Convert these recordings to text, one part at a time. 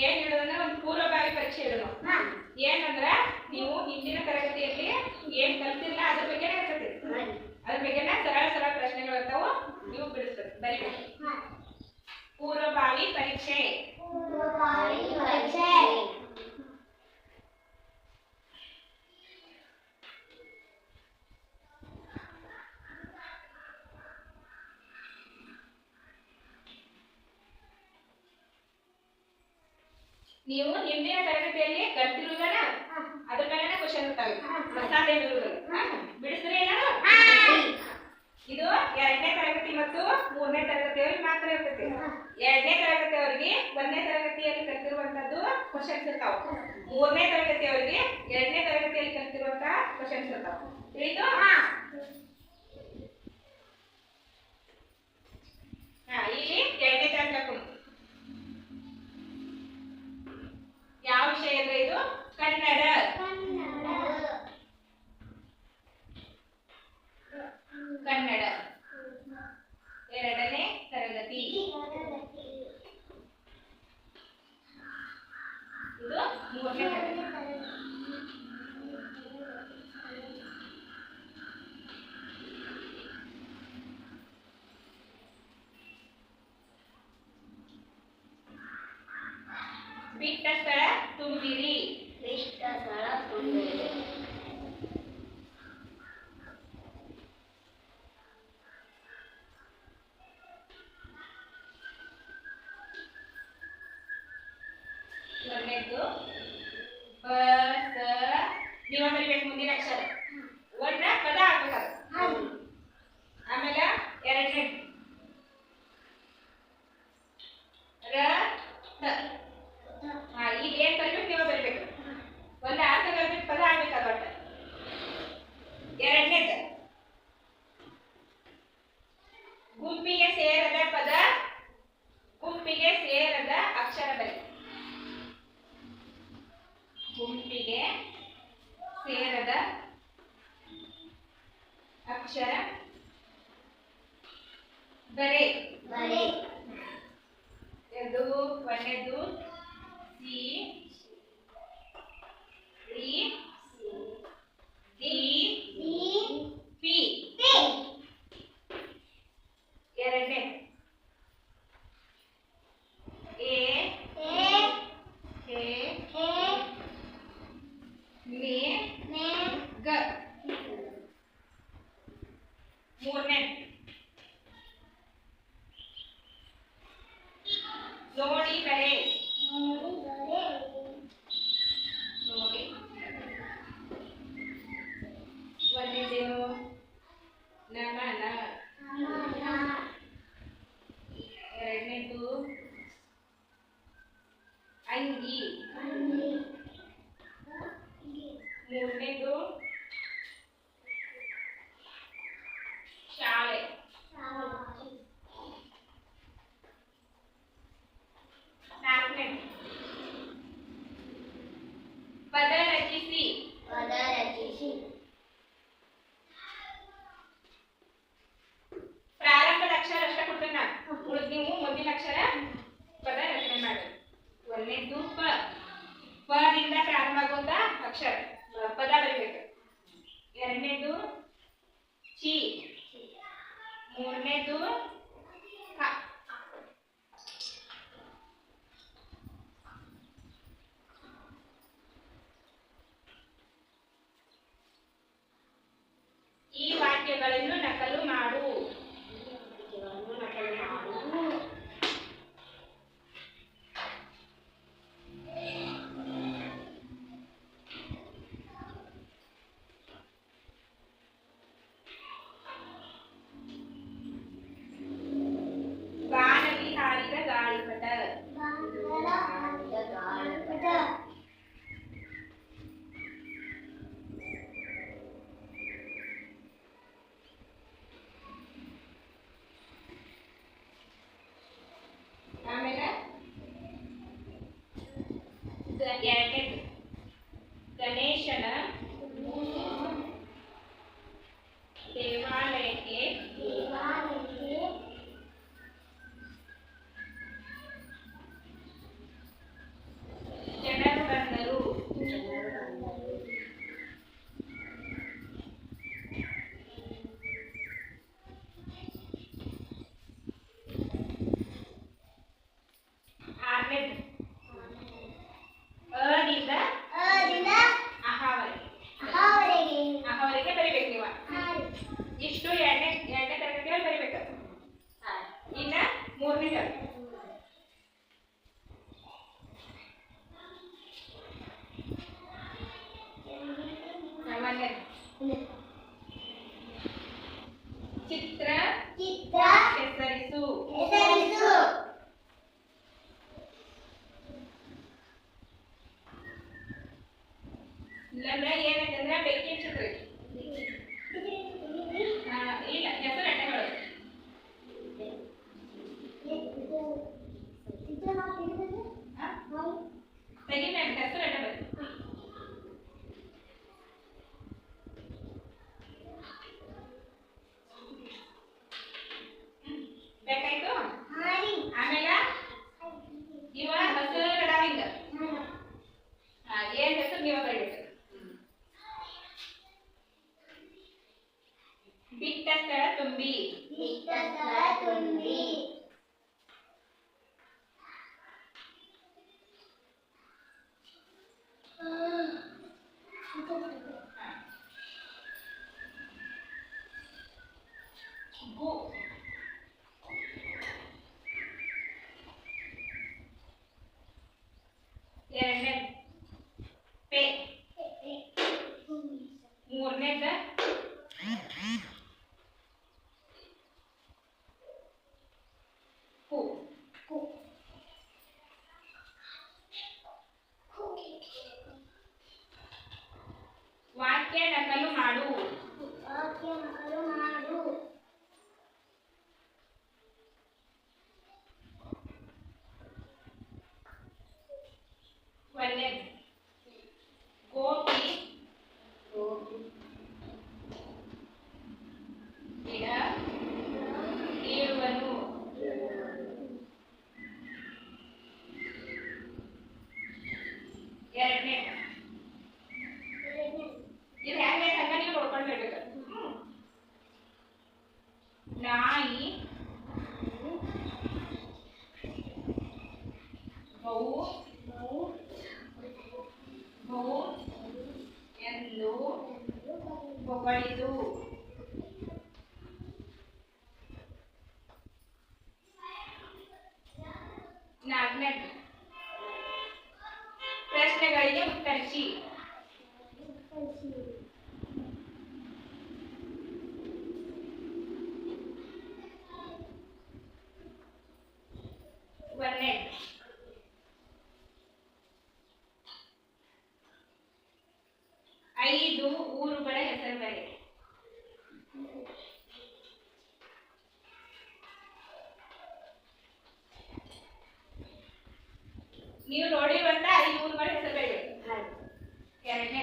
ಏನ್ ಹೇಳೋದಂದ್ರೆ ಒಂದು ಪೂರ್ವಭಾವಿ ಪರೀಕ್ಷೆ ಹೇಳೋದು. ಏನಂದ್ರೆ ನೀವು ಹಿಂದಿನ ತರಗತಿಯಲ್ಲಿ ಏನ್ ಕಲ್ತಿಲ್ಲ ಅದ್ರ ಬಗ್ಗೆ ಇರ್ತದೆ ಅದ್ರ ಬಗ್ಗೆನ ಸರಳ ಸರಳ ಪ್ರಶ್ನೆಗಳು ಇರ್ತಾವು ನೀವು ಬಿಡಿಸ್ಬೇಕು. ಬರಿಬೇಕು ಪೂರ್ವಭಾವಿ ಪರೀಕ್ಷೆ. ನೀವು ಹಿಂದಿನ ತರಗತಿಯಲ್ಲಿ ಕಲ್ತಿರುವುದಲ್ಲ ಅದ್ರ ಮೇಲೆ ಕ್ವಶನ್ ಇರ್ತಾವೆ ಬಿಡಿಸ್ರಿ ಇದು ಎರಡನೇ ತರಗತಿ ಮತ್ತು ಮೂರನೇ ತರಗತಿಯವರಿಗೆ ಮಾತ್ರ ಇರ್ತೈತಿ. ಎರಡನೇ ತರಗತಿಯವರಿಗೆ ಒಂದನೇ ತರಗತಿಯಲ್ಲಿ ಕಲ್ತಿರುವಂತದ್ದು ಕ್ವಶನ್ಸ್ ಇರ್ತಾವ. ಮೂರನೇ ತರಗತಿಯವರಿಗೆ ಎರಡನೇ ತರಗತಿಯಲ್ಲಿ ಕಲ್ತಿರುವಂತ ಕ್ವಶನ್ಸ್ ಇರ್ತಾವ. ತಿಳಿದು? ಹಾ. ಇಲ್ಲಿ ಎರಡನೇ ತರಗತಿ ಯಾವ ವಿಷಯ ಅಂದ್ರೆ ಇದು ಕನ್ನಡ ಬಿಟ್ಟ ಸ್ಥಳ ತುಂಬಿರಿ ಮೊದಲನೇದ್ದು ಬ ಸ ನೀವ ಬರಿಬೇಕು ಮುಂದಿನ ಅಕ್ಷರ ಒಂದ ಪದ ಆಗ್ಬೇಕಾದ ಆಮೇಲೆ ಎರಡನೇ ರ ತ ಹಾ ಈಗ ಏನ್ ಬರಿಬೇಕು ನೀವು ಬರಿಬೇಕು. ಒಂದ ಅರ್ಥ ಬರ್ಬೇಕು ಪದ ಆಗ್ಬೇಕಾದ ಒಟ್ಟ ಎರಡನೇದು ಗುಂಪಿಗೆ ಸೇರದ ಪದ ಗುಂಪಿಗೆ ಸೇರದ ಅಕ್ಷರ ಬರಿ. ಗುಂಪಿಗೆ ಸೇರದ ಅಕ್ಷರ ಬರೆ. ಎರಡು ಒಂದನೇದು ಸಿ D D D ಇಲ್ಲಂದ್ರೆ ಏನಂತಂದ್ರೆ ಬೆಕ್ಕಿನ company. ನಾಯಿ ಬಹು ಬಹು ಎಂದು ಹೊಗಳಿದು ನಾಲ್ಕನೇದು ಪ್ರಶ್ನೆಗಳಿಗೆ ಉತ್ತರಿಸಿ ಒಂದನೇದು ಐದು ಊರುಗಳ ಹೆಸರು ಬರೆಯಿರಿ ನೀವು ನೋಡಿರುವಂತ ಐದು ಊರುಗಳ ಹೆಸರು ಬರೆಯಿರಿ ಎರಡನೇ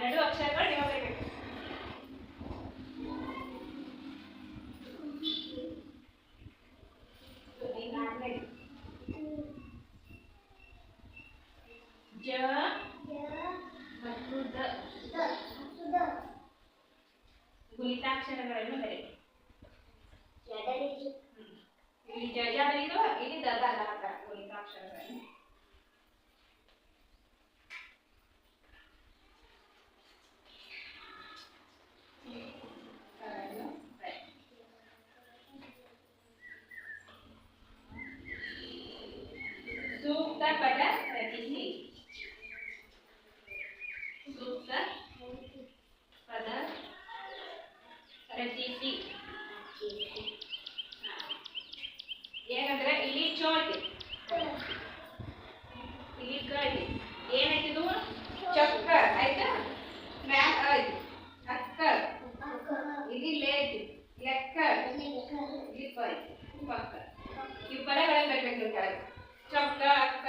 ನಡು ಅಕ್ಷರಗಳು ನೀವು ಬರಬೇಕು ಜ ಮತ್ತು ದ ಗುಣಿತಾಕ್ಷರಗಳನ್ನು ಬರೆಯಿರಿ ಇಲ್ಲಿ ಜ ಜ ಬರೀದು ಇಲ್ಲಿ ದ ದ ದ ದ ಗುಣಿತಾಕ್ಷರಗಳನ್ನು ರಚಿಸಿ ಏನಂದ್ರೆ ಇಲ್ಲಿ ಚೋಟಿ ಇಲ್ಲಿ ಕಳ್ಳಿ ಏನಾಯ್ತಿದು ಚಕ್ಕ ಆಯ್ತಾ ಮ್ಯಾಕ್ ಆಯ್ತು ಅಕ್ಕ ಇಲ್ಲಿ ಲೇಟ್ ಲೆಕ್ಕ ಇಲ್ಲಿ ಪೈ ಪಕ್ಕ ಈ ಪದಗಳನ್ನು ಬರಿಬೇಕು ಕೆಳಗೆ ಚೊಕ್ಕ ಅಕ್ಕ